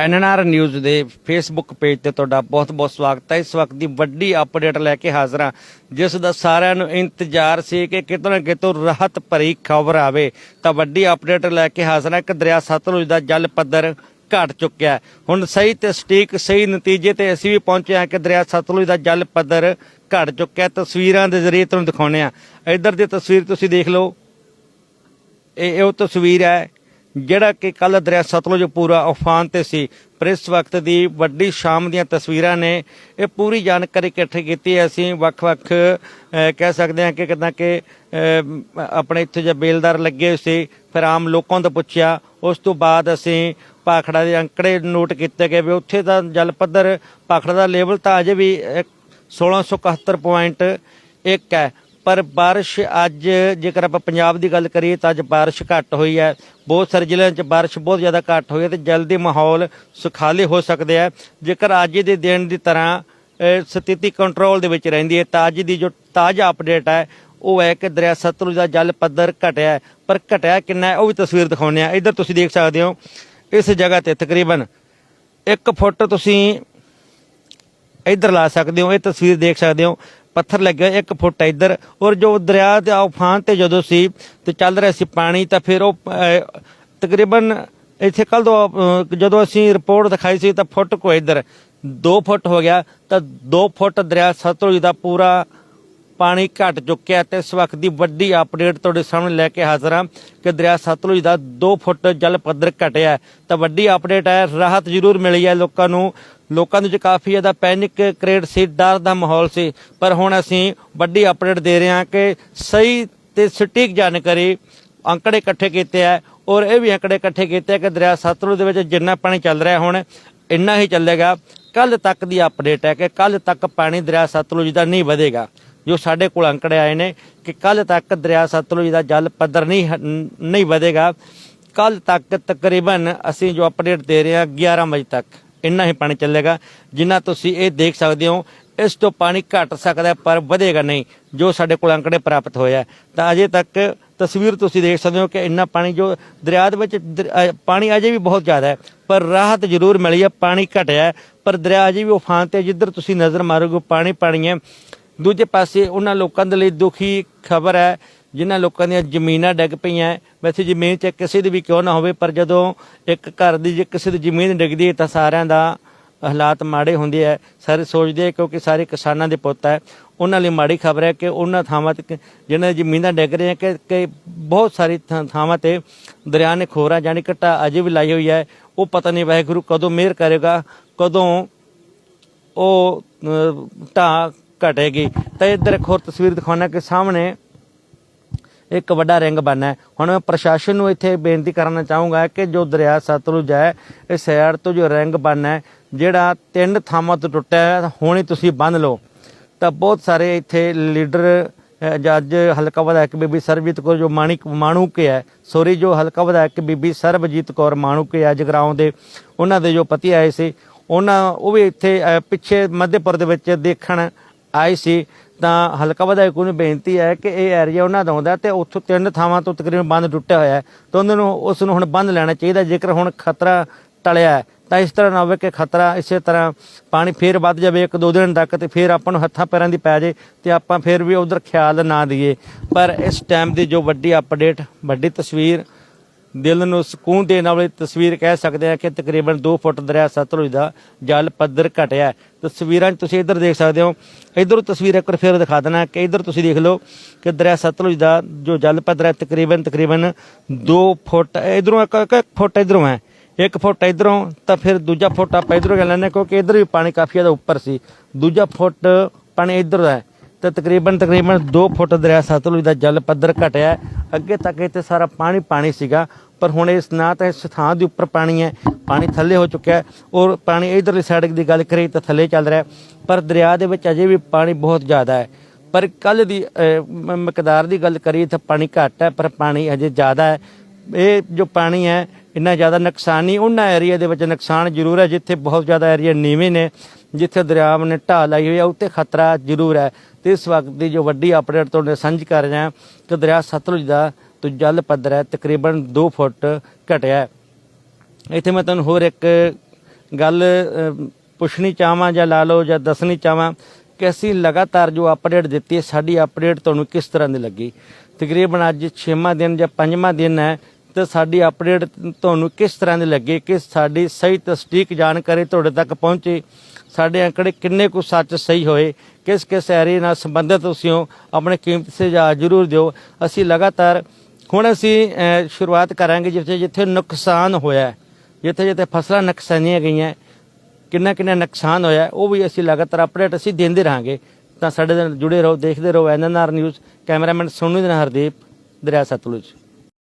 NNR news ਦੇ Facebook page ਤੇ ਤੁਹਾਡਾ ਬਹੁਤ-ਬਹੁਤ ਸਵਾਗਤ ਹੈ। ਇਸ ਵਕਤ ਦੀ ਵੱਡੀ ਅਪਡੇਟ ਲੈ ਕੇ ਹਾਜ਼ਰ ਹਾਂ, ਜਿਸ ਦਾ ਸਾਰਿਆਂ ਨੂੰ ਇੰਤਜ਼ਾਰ ਸੀ ਕਿ ਕਿਤੋਂ ਨਾ ਕਿਤੋਂ ਰਾਹਤ ਭਰੀ ਖਬਰ ਆਵੇ। ਤਾਂ ਵੱਡੀ ਅਪਡੇਟ ਲੈ ਕੇ ਹਾਜ਼ਰ ਹਾਂ ਕਿ ਦਰਿਆ ਸਤਲੁਜ ਦਾ ਜਲ ਪੱਧਰ ਘਟ ਚੁੱਕਿਆ ਹੁਣ ਸਹੀ ਤੇ ਸਟੀਕ, ਸਹੀ ਨਤੀਜੇ ਤੇ ਅਸੀਂ ਵੀ ਪਹੁੰਚੇ ਹਾਂ ਕਿ ਦਰਿਆ ਸਤਲੁਜ ਦਾ ਜਲ ਪੱਧਰ ਘਟ ਚੁੱਕਿਆ ਤਸਵੀਰਾਂ ਦੇ ਜ਼ਰੀਏ ਤੁਹਾਨੂੰ ਦਿਖਾਉਂਦੇ ਆ ਇੱਧਰ ਦੀ ਤਸਵੀਰ ਤੁਸੀਂ ਦੇਖ ਲਓ। ਇਹ ਉਹ ਤਸਵੀਰ ਹੈ ਜਿਹੜਾ ਕਿ ਕੱਲ ਦਰਿਆ ਸਤਲੁਜ ਪੂਰਾ ਉਫਾਨ ਤੇ ਸੀ, ਪਰ ਇਸ ਵਕਤ ਦੀ ਵੱਡੀ ਸ਼ਾਮ ਦੀਆਂ ਤਸਵੀਰਾਂ ਨੇ ਇਹ ਪੂਰੀ ਜਾਣਕਾਰੀ ਇਕੱਠੀ ਕੀਤੀ ਹੈ। ਅਸੀਂ ਵੱਖ-ਵੱਖ ਕਹਿ ਸਕਦੇ ਹਾਂ ਕਿ ਕਿਦਾਂ ਕਿ ਆਪਣੇ ਇੱਥੇ ਜੇ ਬੇਲਦਾਰ ਲੱਗੇ ਹੋਏ ਸੀ, ਫਿਰ ਆਮ ਲੋਕਾਂ ਤੋਂ ਪੁੱਛਿਆ ਉਸ ਤੋਂ ਬਾਅਦ ਅਸੀਂ ਭਾਖੜਾ ਦੇ ਅੰਕੜੇ ਨੋਟ ਕੀਤੇ ਗਏ ਵੀ ਉੱਥੇ ਦਾ ਜਲ ਪੱਧਰ ਭਾਖੜਾ ਦਾ ਲੈਵਲ ਤਾਂ ਅਜੇ ਵੀ ਇੱਕ 1671.1 ਹੈ ਪਰ ਬਾਰਿਸ਼ ਅੱਜ ਜੇਕਰ ਆਪਾਂ ਪੰਜਾਬ ਦੀ ਗੱਲ ਕਰੀਏ ਤਾਂ ਅੱਜ ਬਾਰਿਸ਼ ਘੱਟ ਹੋਈ ਹੈ। ਬਹੁਤ ਸਾਰੇ ਜ਼ਿਲ੍ਹਿਆਂ 'ਚ ਬਾਰਿਸ਼ ਬਹੁਤ ਜ਼ਿਆਦਾ ਘੱਟ ਹੋਈ ਹੈ ਤੇ ਜਲਦੀ ਮਾਹੌਲ ਸੁਖਾਲੇ ਹੋ ਸਕਦੇ ਆ ਜੇਕਰ ਅੱਜ ਦੇ ਦਿਨ ਦੀ ਤਰ੍ਹਾਂ ਸਥਿਤੀ ਕੰਟਰੋਲ ਦੇ ਵਿੱਚ ਰਹਿੰਦੀ ਹੈ, ਤਾਂ ਅੱਜ ਦੀ ਜੋ ਤਾਜ਼ਾ ਅਪਡੇਟ ਹੈ, ਉਹ ਹੈ ਕਿ ਦਰਿਆ ਸਤਲੁਜ ਦਾ ਜਲ ਪੱਧਰ ਘਟਿਆ ਪਰ ਘਟਿਆ ਕਿੰਨਾ ਹੈ, ਉਹ ਵੀ ਤਸਵੀਰ ਦਿਖਾਉਂਦੇ ਆ ਇੱਧਰ ਤੁਸੀਂ ਦੇਖ ਸਕਦੇ ਹੋ, ਇਸ ਜਗ੍ਹਾ ਤੇ ਤਕਰੀਬਨ 1 ਫੁੱਟ ਤੁਸੀਂ ਇੱਧਰ ਲਾ ਸਕਦੇ ਹੋ, ਇਹ ਤਸਵੀਰ ਦੇਖ ਸਕਦੇ ਹੋ। ਪੱਥਰ ਲੱਗਿਆ ਇੱਕ ਫੁੱਟ ਇੱਧਰ। ਔਰ ਜੋ ਦਰਿਆ ਦੇ ਉਫਾਨ ਤੇ ਜਦੋਂ ਸੀ ਤੇ ਚੱਲ ਰਿਹਾ ਸੀ ਪਾਣੀ ਤਾਂ ਫਿਰ ਉਹ ਅਹ, ਤਕਰੀਬਨ ਇੱਥੇ ਕੱਲ ਤੋਂ ਅਹ, ਜਦੋਂ ਅਸੀਂ ਰਿਪੋਰਟ ਦਿਖਾਈ ਸੀ ਤਾਂ ਫੁੱਟ ਕੋ ਇੱਧਰ 2 ਫੁੱਟ ਹੋ ਗਿਆ। ਤਾਂ 2 ਫੁੱਟ ਦਰਿਆ ਸਤਲੁਜ ਦਾ ਪੂਰਾ ਪਾਣੀ ਘਟ ਚੁੱਕਿਆ ਤੇ ਇਸ ਵਕਤ ਦੀ ਵੱਡੀ ਅਪਡੇਟ ਤੁਹਾਡੇ ਸਾਹਮਣੇ ਲੈ ਕੇ ਹਾਜ਼ਰ ਹਾਂ ਕਿ ਦਰਿਆ ਸਤਲੁਜ ਦਾ 2 ਫੁੱਟ ਜਲ ਪੱਧਰ ਘਟਿਆ ਹੈ। ਤਾਂ ਵੱਡੀ ਅਪਡੇਟ ਹੈ ਰਾਹਤ ਜ਼ਰੂਰ ਮਿਲੀ ਹੈ ਲੋਕਾਂ ਨੂੰ। ਲੋਕਾਂ ਦੇ ਵਿੱਚ ਕਾਫੀ ਜ਼ਿਆਦਾ ਪੈਨਿਕ ਕ੍ਰੀਏਟ ਸੀ, ਡਰ ਦਾ ਮਾਹੌਲ ਸੀ। ਪਰ ਹੁਣ ਅਸੀਂ ਵੱਡੀ ਅਪਡੇਟ ਦੇ ਰਹੇ ਹਾਂ ਕਿ ਸਹੀ ਤੇ ਸਟੀਕ ਜਾਣਕਾਰੀ ਅੰਕੜੇ ਇਕੱਠੇ ਕੀਤੇ ਆ ਔਰ ਇਹ ਵੀ ਅੰਕੜੇ ਇਕੱਠੇ ਕੀਤੇ ਆ ਕਿ ਦਰਿਆ ਸਤਲੁਜ ਦੇ ਵਿੱਚ ਜਿੰਨਾ ਪਾਣੀ ਚੱਲ ਰਿਹਾ ਹੁਣ, ਇੰਨਾ ਹੀ ਚੱਲੇਗਾ। ਕੱਲ ਤੱਕ ਦੀ ਅਪਡੇਟ ਹੈ ਕਿ ਕੱਲ ਤੱਕ ਪਾਣੀ ਦਰਿਆ ਸਤਲੁਜ ਦਾ ਨਹੀਂ ਵਧੇਗਾ। ਜੋ ਸਾਡੇ ਕੋਲ ਅੰਕੜੇ ਆਏ ਨੇ ਕਿ ਕੱਲ ਤੱਕ ਦਰਿਆ ਸਤਲੁਜ ਦਾ ਜਲ ਪੱਧਰ ਨਹੀਂ ਹ- ਨਹੀਂ ਵਧੇਗਾ। ਕੱਲ ਤੱਕ ਤਕਰੀਬਨ ਅਸੀਂ ਜੋ ਅਪਡੇਟ ਦੇ ਰਹੇ ਹਾਂ 11 ਵਜੇ ਤੱਕ। ਇੰਨਾ ਹੀ ਪਾਣੀ ਚੱਲੇਗਾ, ਜਿੰਨਾ ਤੁਸੀਂ ਇਹ ਦੇਖ ਸਕਦੇ ਹੋ, ਇਸ ਤੋਂ ਪਾਣੀ ਘਟ ਸਕਦਾ ਪਰ ਵਧੇਗਾ ਨਹੀਂ, ਜੋ ਸਾਡੇ ਕੋਲ ਅੰਕੜੇ ਪ੍ਰਾਪਤ ਹੋਇਆ ਹੈ। ਤਾਂ ਅਜੇ ਤੱਕ ਤਸਵੀਰ ਤੁਸੀਂ ਦੇਖ ਸਕਦੇ ਹੋ ਕਿ ਇੰਨਾ ਪਾਣੀ ਜੋ ਦਰਿਆ ਦੇ ਵਿੱਚ ਪਾਣੀ ਅਜੇ ਵੀ ਬਹੁਤ ਜ਼ਿਆਦਾ ਹੈ, ਪਰ ਰਾਹਤ ਜ਼ਰੂਰ ਮਿਲੀ ਹੈ, ਪਾਣੀ ਘਟਿਆ ਪਰ ਦਰਿਆ ਅਜੇ ਵੀ ਉਫਾਨ ਤੇ ਜਿੱਧਰ ਤੁਸੀਂ ਨਜ਼ਰ ਮਾਰੋਗੇ ਪਾਣੀ ਪਾਣੀ ਹੈ ਦੂਜੇ ਪਾਸੇ ਉਹਨਾਂ ਲੋਕਾਂ ਦੇ ਲਈ ਦੁਖੀ ਖਬਰ ਹੈ ਜਿਨ੍ਹਾਂ ਲੋਕਾਂ ਦੀਆਂ ਜ਼ਮੀਨਾਂ ਡਿੱਗ ਪਈਆਂ ਵੈਸੇ ਜ਼ਮੀਨ 'ਚ ਕਿਸੇ ਦੀ ਵੀ ਕਿਉਂ ਨਾ ਹੋਵੇ, ਪਰ ਜਦੋਂ ਇੱਕ ਘਰ ਦੀ ਜੇ ਕਿਸੇ ਦੀ ਜ਼ਮੀਨ ਡਿੱਗਦੀ ਹੈ ਤਾਂ ਸਾਰਿਆਂ ਦਾ ਹਾਲਾਤ ਮਾੜੇ ਹੁੰਦੇ ਆ। ਸਾਰੇ ਸੋਚਦੇ ਆ ਕਿਉਂਕਿ ਸਾਰੇ ਕਿਸਾਨਾਂ ਦੇ ਪੁੱਤ ਹੈ ਉਹਨਾਂ ਲਈ ਮਾੜੀ ਖਬਰ ਹੈ ਕਿ ਉਹਨਾਂ ਥਾਵਾਂ ਤੇ ਜਿਹਨਾਂ ਦੀ ਜ਼ਮੀਨਾਂ ਡਿੱਗ ਰਹੀਆਂ ਕਿ ਕਿ ਬਹੁਤ ਸਾਰੀ ਥਾਂ- ਥਾਵਾਂ ਤੇ ਦਰਿਆ ਨੇ ਖੋਰਾ ਜਾਨੀ ਘਟਾ ਅਜੇ ਵੀ ਲਾਈ ਹੋਈ ਹੈ। ਉਹ ਪਤਾ ਨਹੀਂ ਵਾਹਿਗੁਰੂ ਕਦੋਂ ਮਿਹਰ ਕਰੇਗਾ, ਕਦੋਂ ਉਹ ਢਾਹ ਘਟੇਗੀ। ਤਾਂ ਇੱਧਰ ਇੱਕ ਹੋਰ ਤਸਵੀਰ ਦਿਖਾਉਣਾ ਕਿ ਸਾਹਮਣੇ ਇੱਕ ਵੱਡਾ ਰਿੰਗ ਬਣਨਾ ਹੁਣ ਮੈਂ ਪ੍ਰਸ਼ਾਸਨ ਨੂੰ ਇੱਥੇ ਬੇਨਤੀ ਕਰਨਾ ਚਾਹੂੰਗਾ ਕਿ ਜੋ ਦਰਿਆ ਸਤਲੁਜ ਹੈ ਇਸ ਸਾਈਡ ਤੋਂ ਜੋ ਰਿੰਗ ਬਣਨਾ ਜਿਹੜਾ ਤਿੰਨ ਥਾਵਾਂ ਤੋਂ ਟੁੱਟਿਆ ਹੈ ਹੁਣੇ ਤੁਸੀਂ ਬੰਨ ਲਓ। ਤਾਂ ਬਹੁਤ ਸਾਰੇ ਇੱਥੇ ਲੀਡਰ ਅ, ਜੱਜ ਹਲਕਾ ਵਿਧਾਇਕ ਬੀਬੀ ਸਰਬਜੀਤ ਕੌਰ ਜੋ ਮਾਣਿਕ ਮਾਣੂਕੇ ਹੈ ਸੋਰੀ ਜੋ ਹਲਕਾ ਵਿਧਾਇਕ ਬੀਬੀ ਸਰਬਜੀਤ ਕੌਰ ਮਾਣੂਕੇ ਹੈ ਜਗਰਾਉਂ ਦੇ ਉਹਨਾਂ ਦੇ ਜੋ ਪਤੀ ਆਏ ਸੀ ਉਹਨਾਂ ਉਹ ਵੀ ਇੱਥੇ ਪਿੱਛੇ ਮੱਧਪੁਰ ਦੇ ਵਿੱਚ ਦੇਖਣ ਆਏ ਸੀ। ਤਾਂ ਹਲਕਾ ਵਿਧਾਇਕ ਨੂੰ ਬੇਨਤੀ ਹੈ ਕਿ ਇਹ ਏਰੀਆ ਉਹਨਾਂ ਦਾ ਆਉਂਦਾ ਤੇ ਉੱਥੋਂ ਤਿੰਨ ਥਾਵਾਂ ਤੋਂ ਤਕਰੀਬਨ ਬੰਦ ਟੁੱਟਿਆ ਹੋਇਆ ਹੈ। ਤਾਂ ਉਹਨਾਂ ਨੂੰ ਉਸ ਨੂੰ ਹੁਣ ਬੰਦ ਲੈਣਾ ਚਾਹੀਦਾ ਜੇਕਰ ਹੁਣ ਖਤਰਾ ਟਲਿਆ ਹੈ, ਤਾਂ ਇਸ ਤਰ੍ਹਾਂ ਨਾ ਹੋਵੇ ਕਿ ਖਤਰਾ ਇਸੇ ਤਰ੍ਹਾਂ ਪਾਣੀ ਫੇਰ ਵੱਧ ਜਾਵੇ, ਇੱਕ ਦੋ ਦਿਨ ਤੱਕ ਤੇ ਫੇਰ ਆਪਾਂ ਨੂੰ ਹੱਥਾਂ ਪੈਰਾਂ ਦੀ ਪੈ ਜੇ ਤੇ ਆਪਾਂ ਫੇਰ ਵੀ ਉਧਰ ਖਿਆਲ ਨਾ ਦਈਏ। ਪਰ ਇਸ ਟਾਈਮ ਦੀ ਜੋ ਵੱਡੀ ਅਪਡੇਟ ਵੱਡੀ ਤਸਵੀਰ ਦਿਲ ਨੂੰ ਸਕੂਨ ਦੇਣ ਵਾਲੀ ਤਸਵੀਰ ਕਹਿ ਸਕਦੇ ਆ ਕਿ ਤਕਰੀਬਨ 2 ਫੁੱਟ ਦਰਿਆ ਸਤਲੁਜ ਦਾ ਜਲ ਪੱਧਰ ਘਟਿਆ ਤਸਵੀਰਾਂ 'ਚ ਤੁਸੀਂ ਇੱਧਰ ਦੇਖ ਸਕਦੇ ਹੋ। ਇੱਧਰੋਂ ਤਸਵੀਰ ਇੱਕ ਵਾਰ ਫਿਰ ਦਿਖਾ ਦੇਣਾ ਕਿ ਇੱਧਰ ਤੁਸੀਂ ਦੇਖ ਲਓ ਕਿ ਦਰਿਆ ਸਤਲੁਜ ਦਾ ਜੋ ਜਲ ਪੱਧਰ ਹੈ ਤਕਰੀਬਨ ਤਕਰੀਬਨ 2 ਫੁੱਟ, ਇਧਰੋਂ ਇੱਕ ਇੱਕ ਫੁੱਟ ਇਧਰੋਂ ਹੈ। ਇੱਕ ਫੁੱਟ ਇਧਰੋਂ ਤਾਂ ਫਿਰ ਦੂਜਾ ਫੁੱਟ ਆਪਾਂ ਇਧਰੋਂ ਕਰ ਲੈਂਦੇ ਹਾਂ ਕਿਉਂਕਿ ਇਧਰ ਵੀ ਪਾਣੀ ਕਾਫੀ ਜ਼ਿਆਦਾ ਉੱਪਰ ਸੀ। ਦੂਜਾ ਫੁੱਟ ਪਾਣੀ ਇਧਰ ਦਾ ਹੈ। ਤੇ ਤਕਰੀਬਨ ਤਕਰੀਬਨ 2 ਫੁੱਟ ਦਰਿਆ ਸਤਲੁਜ ਦਾ ਜਲ ਪੱਧਰ ਘਟਿਆ। ਅੱਗੇ ਤੱਕ ਇੱਥੇ ਸਾਰਾ ਪਾਣੀ ਪਾਣੀ ਸੀਗਾ। ਪਰ ਹੁਣ ਇਸ ਨਾ ਤਾਂ ਇਸ ਥਾਂ ਦੇ ਉੱਪਰ ਪਾਣੀ ਹੈ। ਪਾਣੀ ਥੱਲੇ ਹੋ ਚੁੱਕਿਆ ਔਰ ਪਾਣੀ ਇਧਰਲੀ ਸਾਈਡ ਦੀ ਗੱਲ ਕਰੀਏ ਤਾਂ ਥੱਲੇ ਚੱਲ ਰਿਹਾ ਪਰ ਦਰਿਆ ਦੇ ਵਿੱਚ ਅਜੇ ਵੀ ਪਾਣੀ ਬਹੁਤ ਜ਼ਿਆਦਾ ਹੈ। ਪਰ ਕੱਲ ਦੀ ਮਕਦਾਰ ਦੀ ਗੱਲ ਕਰੀਏ ਤਾਂ ਪਾਣੀ ਘੱਟ ਹੈ, ਪਰ ਪਾਣੀ ਅਜੇ ਜ਼ਿਆਦਾ ਹੈ। ਇਹ ਜੋ ਪਾਣੀ ਹੈ, ਇੰਨਾ ਜ਼ਿਆਦਾ ਨੁਕਸਾਨ ਨਹੀਂ, ਉਹਨਾਂ ਏਰੀਆ ਦੇ ਵਿੱਚ ਨੁਕਸਾਨ ਜ਼ਰੂਰ ਹੈ, ਜਿੱਥੇ ਬਹੁਤ ਜ਼ਿਆਦਾ ਏਰੀਆ ਨੀਵੇਂ ਨੇ, ਜਿੱਥੇ ਦਰਿਆ ਨੇ ਢਾਹ ਲਾਈ ਹੋਈ ਹੈ, ਉੱਤੇ ਖਤਰਾ ਜ਼ਰੂਰ ਹੈ। ਇਸ ਵਕਤ ਦੀ ਜੋ ਵੱਡੀ ਅਪਡੇਟ ਤੁਹਾਡੇ ਸਾਂਝੀ ਕਰ ਰਿਹਾ, ਕਿ ਦਰਿਆ ਸਤਲੁਜ ਦਾ ਤੋਂ ਜਲ ਪੱਧਰ ਹੈ, ਤਕਰੀਬਨ 2 ਫੁੱਟ ਘਟਿਆ ਇੱਥੇ ਮੈਂ ਤੁਹਾਨੂੰ ਹੋਰ ਇੱਕ ਗੱਲ ਪੁੱਛਣੀ ਚਾਹਾਂ ਜਾਂ ਲਾ ਲਓ ਜਾਂ ਦੱਸਣੀ ਚਾਹਾਂ ਕਿ ਅਸੀਂ ਲਗਾਤਾਰ ਜੋ ਅਪਡੇਟ ਦਿੱਤੀ ਹੈ, ਸਾਡੀ ਅਪਡੇਟ ਤੁਹਾਨੂੰ ਕਿਸ ਤਰ੍ਹਾਂ ਦੀ ਲੱਗੀ? ਤਕਰੀਬਨ ਅੱਜ 6ਵਾਂ ਦਿਨ ਜਾਂ 5ਵਾਂ ਦਿਨ ਹੈ ਤੇ ਸਾਡੀ ਅਪਡੇਟ ਤੁਹਾਨੂੰ ਕਿਸ ਤਰ੍ਹਾਂ ਦੀ ਲੱਗੇ ਕਿ ਸਾਡੀ ਸਹੀ ਤਸਦੀਕ ਜਾਣਕਾਰੀ ਤੁਹਾਡੇ ਤੱਕ ਪਹੁੰਚੇ, ਸਾਡੇ ਅੰਕੜੇ ਕਿੰਨੇ ਕੁ ਸੱਚ ਸਹੀ ਹੋਏ, ਕਿਸ ਕਿਸ ਏਰੀਏ ਨਾਲ ਸੰਬੰਧਿਤ ਤੁਸੀਂ ਹੋ, ਆਪਣੇ ਕੀਮਤੀ ਸੁਝਾਅ ਜ਼ਰੂਰ ਦਿਓ। ਅਸੀਂ ਲਗਾਤਾਰ ਹੁਣ ਅਸੀਂ ਸ਼ੁਰੂਆਤ ਕਰਾਂਗੇ ਜਿੱਥੇ ਜਿੱਥੇ ਨੁਕਸਾਨ ਹੋਇਆ ਜਿੱਥੇ ਜਿੱਥੇ ਫਸਲਾਂ ਨੁਕਸਾਨੀਆਂ ਗਈਆਂ, ਕਿੰਨਾ ਕਿੰਨਾ ਨੁਕਸਾਨ ਹੋਇਆ ਉਹ ਵੀ ਅਸੀਂ ਲਗਾਤਾਰ ਅਪਡੇਟ ਅਸੀਂ ਦਿੰਦੇ ਰਹਾਂਗੇ। ਤਾਂ ਸਾਡੇ ਨਾਲ ਜੁੜੇ ਰਹੋ, ਦੇਖਦੇ ਰਹੋ ਐਨਐਨਆਰ ਨਿਊਜ਼, ਕੈਮਰਾਮੈਨ ਸੋਨੂ ਦੇ ਨਾਲ ਹਰਦੀਪ, ਦਰਿਆ ਸਤਲੁਜ।